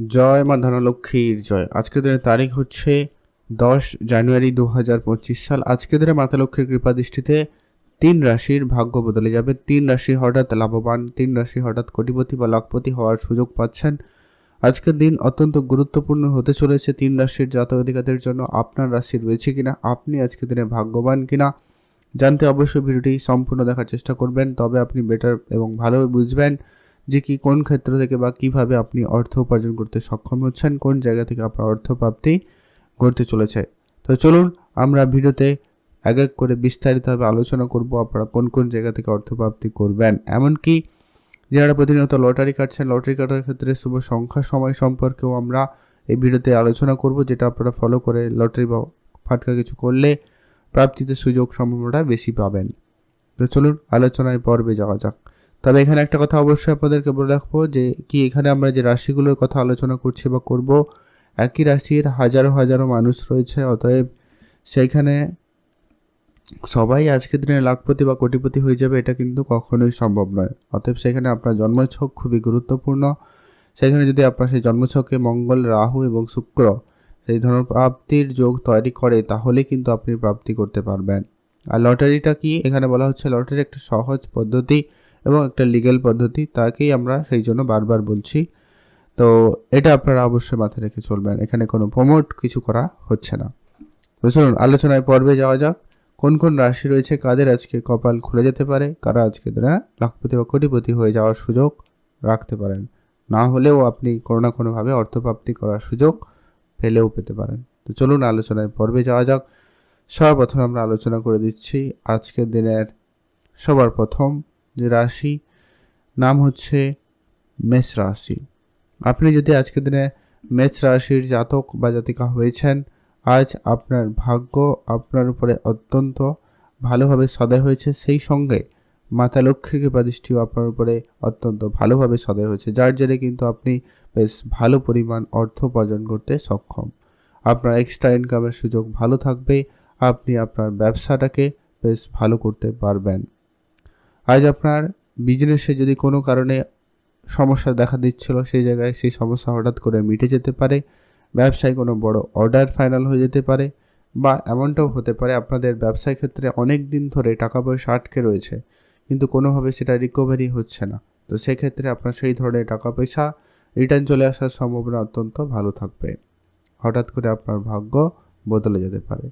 জয় মা ধনলক্ষ্মীর জয়। আজকের দিনের তারিখ হচ্ছে দশ জানুয়ারি দু হাজার পঁচিশ সাল। আজকের দিনে মাতা লক্ষ্মীর কৃপা দৃষ্টিতে তিন রাশির ভাগ্য বদলে যাবে। তিন রাশি হঠাৎ লাভবান, তিন রাশি হঠাৎ কোটিপতি বা লাখপতি হওয়ার সুযোগ পাচ্ছেন। আজকের দিন অত্যন্ত গুরুত্বপূর্ণ হতে চলেছে তিন রাশির জাতক অধিকারের জন্য। আপনার রাশি রয়েছে কিনা? আপনি আজকের দিনে ভাগ্যবান কিনা? জানতে অবশ্যই ভিডিওটি সম্পূর্ণ দেখার চেষ্টা করবেন। তবে আপনি বেটার এবং ভালোভাবে বুঝবেন। যে কি কোন ক্ষেত্র থেকে বা কীভাবে আপনি অর্থ উপার্জন করতে সক্ষম হচ্ছেন, কোন জায়গা থেকে আপনার অর্থ প্রাপ্তি ঘটতে চলেছে। তো চলুন আমরা ভিডিওতে এক এক করে বিস্তারিতভাবে আলোচনা করব আপনারা কোন কোন জায়গা থেকে অর্থ প্রাপ্তি করবেন। এমনকি যারা প্রতিনিয়ত লটারি কাটছেন, লটারি কাটার ক্ষেত্রে শুভ সংখ্যা সময় সম্পর্কেও আমরা এই ভিডিওতে আলোচনা করব, যেটা আপনারা ফলো করে লটারি বা ফাটকা কিছু করলে প্রাপ্তিতে সুযোগ সম্ভাবনাটা বেশি পাবেন। তো চলুন আলোচনায় পর্বে যাওয়া যাক। তবে এখানে একটা কথা অবশ্যই আপনাদেরকে বলে রাখব যে, কি এখানে আমরা যে রাশিগুলোর কথা আলোচনা করছি বা করব, একই রাশির হাজারো হাজারো মানুষ রয়েছে, অতএব সেইখানে সবাই আজকের দিনে লাখপতি বা কোটিপতি হয়ে যাবে, এটা কিন্তু কখনোই সম্ভব নয়। অতএব সেখানে আপনার জন্মছক খুবই গুরুত্বপূর্ণ। সেখানে যদি আপনার সেই জন্মছকে মঙ্গল, রাহু এবং শুক্র সেই ধরনের প্রাপ্তির যোগ তৈরি করে, তাহলে কিন্তু আপনি প্রাপ্তি করতে পারবেন। আর লটারিটা কি? এখানে বলা হচ্ছে লটারি একটা সহজ পদ্ধতি। এবং একটা লিগ্যাল পদ্ধতি, তাকেই আমরা সেই জন্য বারবার বলছি। তো এটা আপনারা অবশ্যই মাথায় রেখে চলবেন। এখানে কোনো প্রমোট কিছু করা হচ্ছে না। তো আলোচনায় পর্বে যাওয়া যাক। কোন কোন রাশি রয়েছে, কাদের আজকে কপাল খুলে যেতে পারে, কারা আজকে তারা লাখপতি বা কোটিপতি হয়ে যাওয়ার সুযোগ রাখতে পারেন। না হলেও আপনি কোনো না কোনোভাবে অর্থপ্রাপ্তি করার সুযোগ ফেলেও পেতে পারেন। তো চলুন, আলোচনায় পর্বে যাওয়া যাক। সর্বপ্রথমে আমরা আলোচনা করে দিচ্ছি আজকের দিনের সবার প্রথম যে রাশি, নাম হচ্ছে মেষ রাশি। আপনি যদি আজকের দিনে মেষ রাশির জাতক বা জাতিকা হয়েছেন, আজ আপনার ভাগ্য আপনার উপরে অত্যন্ত ভালোভাবে সদয় হয়েছে। সেই সঙ্গে মাতা লক্ষ্মীর কৃপা দৃষ্টিও আপনার উপরে অত্যন্ত ভালোভাবে সদয় হয়েছে, যার জেরে কিন্তু আপনি বেশ ভালো পরিমাণ অর্থ উপার্জন করতে সক্ষম। আপনার এক্সট্রা ইনকামের সুযোগ ভালো থাকবে, আপনি আপনার ব্যবসাটাকে বেশ ভালো করতে পারবেন। আজ আপনার বিজনেসে যদি কোনো কারণে সমস্যা দেখা দিচ্ছিল, সেই জায়গায় সেই সমস্যা হঠাৎ করে মিটে যেতে পারে, ব্যবসায় কোনো বড় অর্ডার ফাইনাল হয়ে যেতে পারে বা এমনটাও হতে পারে আপনাদের ব্যবসায় ক্ষেত্রে অনেক দিন ধরে টাকা পয়সা আটকে রয়েছে, কিন্তু কোনোভাবে সেটা রিকভারি হচ্ছে না। তো সেক্ষেত্রে আপনার সেই ধরনের টাকা পয়সা রিটার্ন চলে আসার সম্ভাবনা অত্যন্ত ভালো থাকবে। হঠাৎ করে আপনার ভাগ্য বদলে যেতে পারে।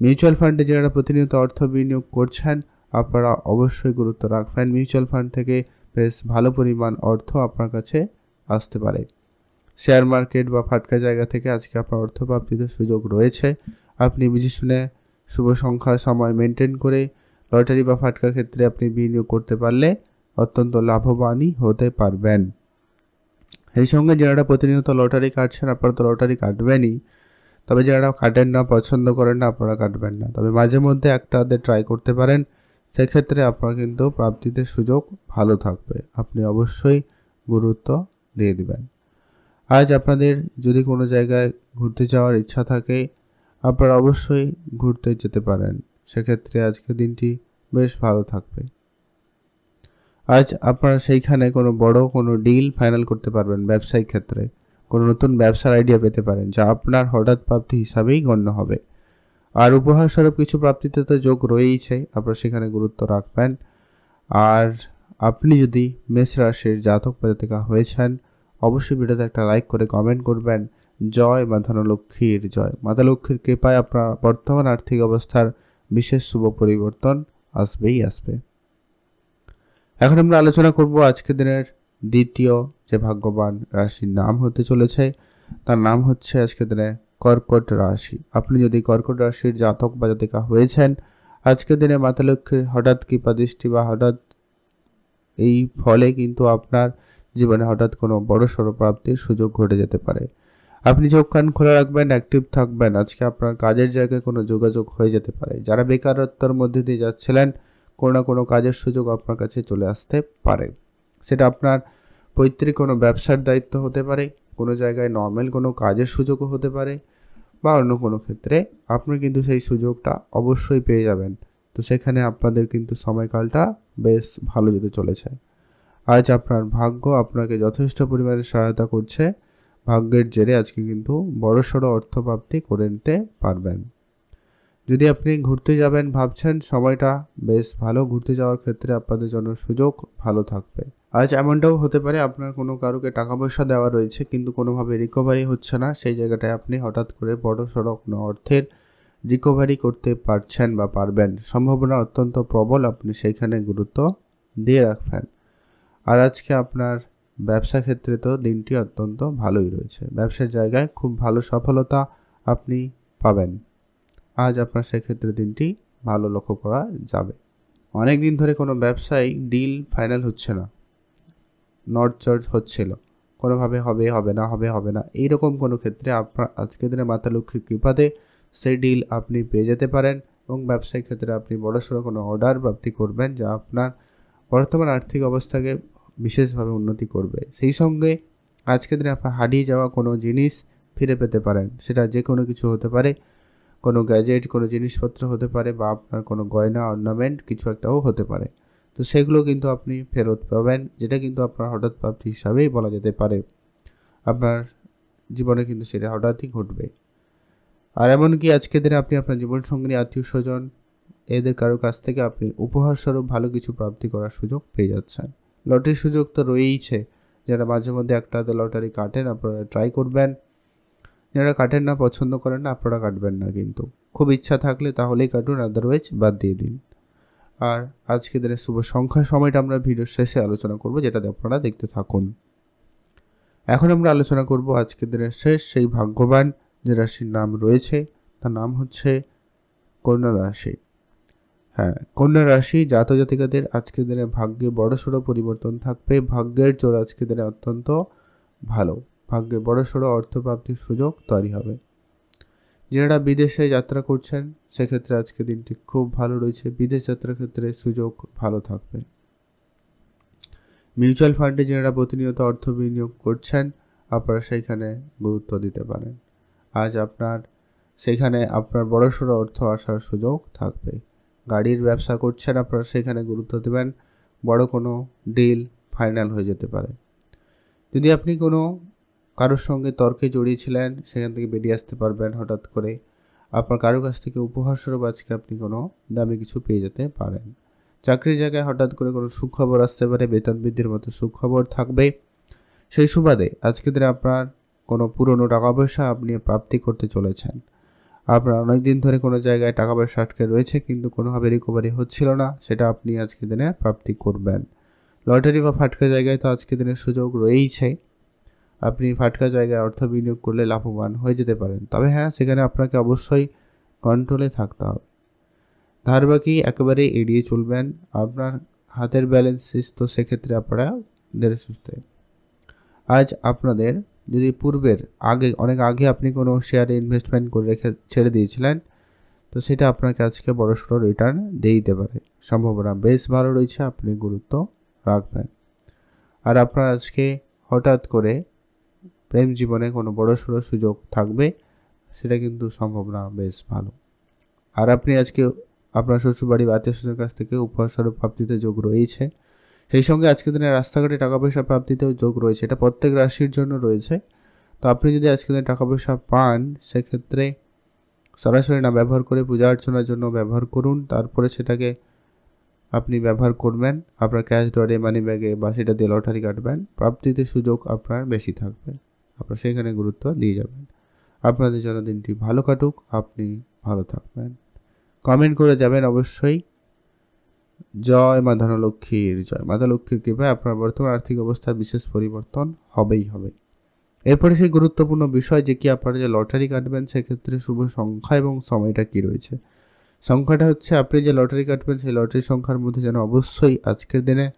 মিউচুয়াল ফান্ডে যারা প্রতিনিয়ত অর্থ বিনিয়োগ করছেন আপনারা অবশ্যই গুরুত্ব রাখবেন। মিউচুয়াল ফান্ড থেকে বেশ ভালো পরিমাণ অর্থ আপনার কাছে আসতে পারে। শেয়ার মার্কেট বা ফাটকা জায়গা থেকে আজকে আপনার অর্থ প্রাপ্তিতে সুযোগ রয়েছে। আপনি বুঝে শুনে শুভ সংখ্যা, সময় মেনটেন করে লটারি বা ফাটকা ক্ষেত্রে আপনি বিনিয়োগ করতে পারলে অত্যন্ত লাভবানই হতে পারবেন। এই সঙ্গে যারা প্রতিনিয়ত লটারি কাটছেন, আপনারা তো লটারি কাটবেনই। তবে যারা কাটেন না, পছন্দ করেন না, আপনারা কাটবেন না। তবে মাঝে মধ্যে একটা ট্রাই করতে পারেন। সেক্ষেত্রে আপনার কিন্তু প্রাপ্তিতে সুযোগ ভালো থাকবে। আপনি অবশ্যই গুরুত্ব দিয়ে দিবেন। আজ আপনাদের যদি কোনো জায়গায় ঘুরতে যাওয়ার ইচ্ছা থাকে, আপনারা অবশ্যই ঘুরতে যেতে পারেন। সেক্ষেত্রে আজকের দিনটি বেশ ভালো থাকবে। আজ আপনারা সেইখানে কোনো বড় কোনো ডিল ফাইনাল করতে পারবেন ব্যবসায়িক ক্ষেত্রে। কোনো নতুন ব্যবসার আইডিয়া পেতে পারেন, যা আপনার হঠাৎ প্রাপ্তি হিসাবেই গণ্য হবে। আর উপহার স্বরূপ কিছু প্রাপ্তিতে তো যোগ রয়েইছে, আপনারা সেখানে গুরুত্ব রাখবেন। আর আপনি যদি মেষ রাশির জাতক জাতিকা হয়েছেন, অবশ্যই ভিডিওতে একটা লাইক করে কমেন্ট করবেন। জয় মা ধনলক্ষ্মীর জয়। মাতা লক্ষ্মীর কৃপায় আপনার বর্তমান আর্থিক অবস্থার বিশেষ শুভ পরিবর্তন আসবেই আসবে। এখন আমরা আলোচনা করব আজকের দিনের দ্বিতীয় যে ভাগ্যবান রাশির নাম হতে চলেছে। তার নাম হচ্ছে আজকের দিনে কর্কট রাশি। আপনি যদি কর্কট রাশির জাতক বা জাতিকা হয়েছেন, আজকের দিনে মাতা লক্ষ্মীর হঠাৎ কৃপা দৃষ্টি বা হঠাৎ এই ফলে কিন্তু আপনার জীবনে হঠাৎ কোনো বড় সড়ো প্রাপ্তির সুযোগ ঘটে যেতে পারে। আপনি চোখ কান খোলা রাখবেন অ্যাক্টিভ থাকবেন। আজকে আপনার কাজের জায়গায় কোনো যোগাযোগ হয়ে যেতে পারে। যারা বেকারত্বর মধ্যে দিয়ে যাচ্ছিলেন, কোনো না কোনো কাজের সুযোগ আপনার কাছে চলে আসতে পারে। সেটা আপনার পৈতৃক কোনো ব্যবসার দায়িত্ব হতে পারে কোনো জায়গায় নর্মাল কোনো কাজের সুযোগও হতে পারে বা অন্য কোনো ক্ষেত্রে আপনি কিন্তু সেই সুযোগটা অবশ্যই পেয়ে যাবেন। তো সেখানে আপনাদের কিন্তু সময়কালটা বেশ ভালো যেতে চলেছে। আজ আপনার ভাগ্য আপনাকে যথেষ্ট পরিমাণে সহায়তা করছে। ভাগ্যের জেরে আজকে কিন্তু বড়সড় অর্থপ্রাপ্তি করে নিতে পারবেন। যদি আপনি ঘুরতে যাবেন ভাবছেন সময়টা, বেশ ভালো ঘুরতে যাওয়ার ক্ষেত্রে আপনাদের জন্য সুযোগ, ভালো থাকবে। আজ এমনটাও হতে পারে আপনার কোনো কারোকে টাকা পয়সা দেওয়া রয়েছে, কিন্তু কোনোভাবে রিকভারি হচ্ছে না, সেই জায়গাটায় আপনি হঠাৎ করে বড় সড়ো কোনো অর্থের রিকভারি করতে পারছেন বা পারবেন। সম্ভাবনা অত্যন্ত প্রবল, আপনি সেইখানে গুরুত্ব দিয়ে রাখবেন। আর আজকে আপনার ব্যবসা ক্ষেত্রে তো দিনটি অত্যন্ত ভালোই রয়েছে। ব্যবসার জায়গায় খুব ভালো সফলতা আপনি পাবেন। আজ আপনার সেক্ষেত্রে দিনটি ভালো লক্ষ্য করা যাবে। অনেক দিন ধরে কোনো ব্যবসায়ী ডিল ফাইনাল হচ্ছে না। চর্চ হচ্ছিল। কোনোভাবে হবে হবে না, হবে হবে না, এইরকম কোনো ক্ষেত্রে আপনার আজকের দিনে মাতা লক্ষ্মীর কৃপাতে সেই ডিল আপনি পেয়ে যেতে পারেন এবং ব্যবসায়িক ক্ষেত্রে আপনি বড়সড় কোনো অর্ডার প্রাপ্তি করবেন যা আপনার বর্তমান আর্থিক অবস্থাকে বিশেষভাবে উন্নতি করবে। সেই সঙ্গে আজকের দিনে আপনার হারিয়ে যাওয়া কোনো জিনিস ফিরে পেতে পারেন। সেটা যে কোনো কিছু হতে পারে। কোনো গ্যাজেট কোনো জিনিসপত্র হতে পারে বা আপনার কোনো গয়না অর্নামেন্ট কিছু একটাও হতে পারে। তো সেগুলো কিন্তু আপনি ফেরত পাবেন, যেটা কিন্তু আপনার হঠাৎ প্রাপ্তি হিসাবেই বলা যেতে পারে। আপনার জীবনে কিন্তু সেটা হঠাৎই ঘটবে। আর এমনকি আজকের দিনে আপনি আপনার জীবনসঙ্গী আত্মীয় স্বজন এদের কারোর কাছ থেকে আপনি উপহারস্বরূপ ভালো কিছু প্রাপ্তি করার সুযোগ পেয়ে যাচ্ছেন। লটারির সুযোগ তো রয়েইছে। যারা মাঝে মধ্যে একটা লটারি কাটেন, আপনারা ট্রাই করবেন। যারা কাটেন না, পছন্দ করেন না, আপনারা কাটবেন না কিন্তু। খুব ইচ্ছা থাকলে তাহলেই কাটুন আদারওয়াইজ বাদ দিয়ে দিন। আর আজকে দিনের শুভ সংখ্যার সময়টা আমরা ভিডিওর শেষে আলোচনা করব, যেটাতে আপনারা দেখতে থাকুন। এখন আমরা আলোচনা করব আজকের দিনের শেষ, সেই ভাগ্যবান যে রাশির নাম রয়েছে, তার নাম হচ্ছে কন্যা রাশি। হ্যাঁ কন্যা রাশি জাত জাতিকাদের আজকের দিনে ভাগ্যে বড়সড় পরিবর্তন থাকবে। ভাগ্যের জোর আজকের দিনে অত্যন্ত ভালো। ভাগ্যে বড়সড় অর্থপ্রাপ্তির সুযোগ তৈরি হবে। যারা বিদেশে যাত্রা করছেন, সেক্ষেত্রে আজকে দিনটি খুব ভালো রয়েছে। বিদেশ যাত্রার ক্ষেত্রে সুযোগ ভালো থাকবে। মিউচুয়াল ফান্ডে যারা প্রতিনিয়ত অর্থ বিনিয়োগ করছেন, আপনারা সেইখানে গুরুত্ব দিতে পারেন। আজ আপনার সেখানে আপনার বড়সড় অর্থ আসার সুযোগ থাকবে। গাড়ির ব্যবসা করছেন, আপনারা সেখানে গুরুত্ব দেবেন। বড় কোনো ডিল ফাইনাল হয়ে যেতে পারে। যদি আপনি কোনো কারোর সঙ্গে তর্কে জড়িয়েছিলেন, সেখান থেকে বেরিয়ে আসতে পারবেন হঠাৎ করে। আপনার কারোর কাছ থেকে উপহার স্বরূপ আজকে আপনি কোনো দামি কিছু পেয়ে যেতে পারেন। চাকরির জায়গায় হঠাৎ করে কোনো সুখবর আসতে পারে, বেতন বৃদ্ধির মতো সুখবর থাকবে। সেই সুবাদে আজকে দিনে আপনার কোনো পুরনো টাকা পয়সা আপনি প্রাপ্তি করতে চলেছেন। আপনার অনেক দিন ধরে কোনো জায়গায় টাকা পয়সা আটকে রয়েছে, কিন্তু কোনোভাবে রিকভারি হচ্ছিল না, সেটা আপনি আজকে দিনে প্রাপ্তি করবেন। লটারি বা ফাটকা জায়গায় তো আজকে দিনের সুযোগ রয়েইছে। আপনি ফাটকা জায়গায় অর্থ বিনিয়োগ করলে লাভবান হয়ে যেতে পারেন। তবে হ্যাঁ সেখানে আপনাকে অবশ্যই কন্ট্রোলে থাকতে হবে। ধার বাকি একেবারে এড়িয়ে চলবেন। আপনার হাতের ব্যালেন্স তো সেক্ষেত্রে আপনারা ধীরে সুস্থে। আজ আপনাদের যদি পূর্বের আগে, অনেক আগে আপনি কোনো শেয়ারে ইনভেস্টমেন্ট করে রেখে, ছেড়ে দিয়েছিলেন, তো সেটা আপনাকে আজকে বড়সড় রিটার্ন দিয়ে দিতে পারে। সম্ভাবনা বেশ ভালো রয়েছে, আপনি গুরুত্ব রাখবেন। আর আপনার আজকে হঠাৎ করে প্রেম জীবনে কোনো বড়সড় সুযোগ থাকবে, সেটা কিন্তু সম্ভাবনা বেশ ভালো। আর আপনি আজকে আপনার শ্বশুরবাড়ি বা আত্মীয় স্বজনের কাছ থেকে উপহার স্বরূপ প্রাপ্তিতে যোগ রয়েছে। সেই সঙ্গে আজকের দিনে রাস্তাঘাটে টাকা পয়সা প্রাপ্তিতেও যোগ রয়েছে, এটা প্রত্যেক রাশির জন্য রয়েছে। তো আপনি যদি আজকের দিনে টাকা পয়সা পান, সেক্ষেত্রে সরাসরি না ব্যবহার করে পূজা অর্চনার জন্য ব্যবহার করুন, তারপরে সেটাকে আপনি ব্যবহার করবেন, আপনার ক্যাশ ডরে মানি ব্যাগে বা সেটা দিয়ে লটারি কাটবেন, প্রাপ্তিতে সুযোগ আপনার বেশি থাকবে। আপনার সেখানে গুরুত্ব দিয়ে যাবেন। আপনাদের জন্য দিনটি ভালো কাটুক, আপনি ভালো থাকবেন। কমেন্ট করে যাবেন অবশ্যই। জয় মা ধনলক্ষ্মীর, জয় মাতা লক্ষ্মীর কৃপায় আপনার বর্তমান আর্থিক অবস্থার বিশেষ পরিবর্তন হবেই হবে। এরপরে সেই গুরুত্বপূর্ণ বিষয় যে কি আপনারা যে লটারি কাটবেন, সেক্ষেত্রে শুভ সংখ্যা এবং সময়টা কি রয়েছে? সংখ্যাটা হচ্ছে, আপনি যে লটারি কাটবেন, সেই লটারি সংখ্যার মধ্যে যেন অবশ্যই আজকের দিনে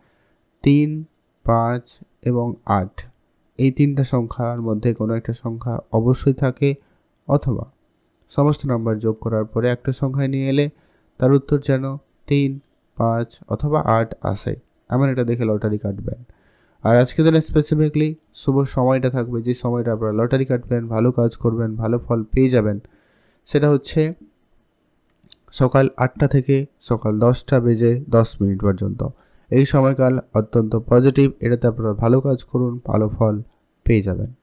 তিন, পাঁচ এবং আট এই তিনটা সংখ্যার মধ্যে কোনো একটা সংখ্যা অবশ্যই থাকে অথবা সমস্ত নাম্বার যোগ করার পরে একটা সংখ্যায় নিয়ে এলে তার উত্তর যেন তিন, পাঁচ অথবা আট আসে। এমন এটা দেখে লটারি কাটবেন। আর আজকে দিনে স্পেসিফিকলি শুভ সময়টা থাকবে। যে সময়টা আপনারা লটারি কাটবেন, ভালো কাজ করবেন, ভালো ফল পেয়ে যাবেন, সেটা হচ্ছে সকাল আটটা থেকে সকাল দশটা বেজে দশ মিনিট পর্যন্ত। এই সময়কাল অত্যন্ত পজিটিভ এটাতে আপনারা ভালো কাজ করুন ভালো ফল পেয়ে যাবেন।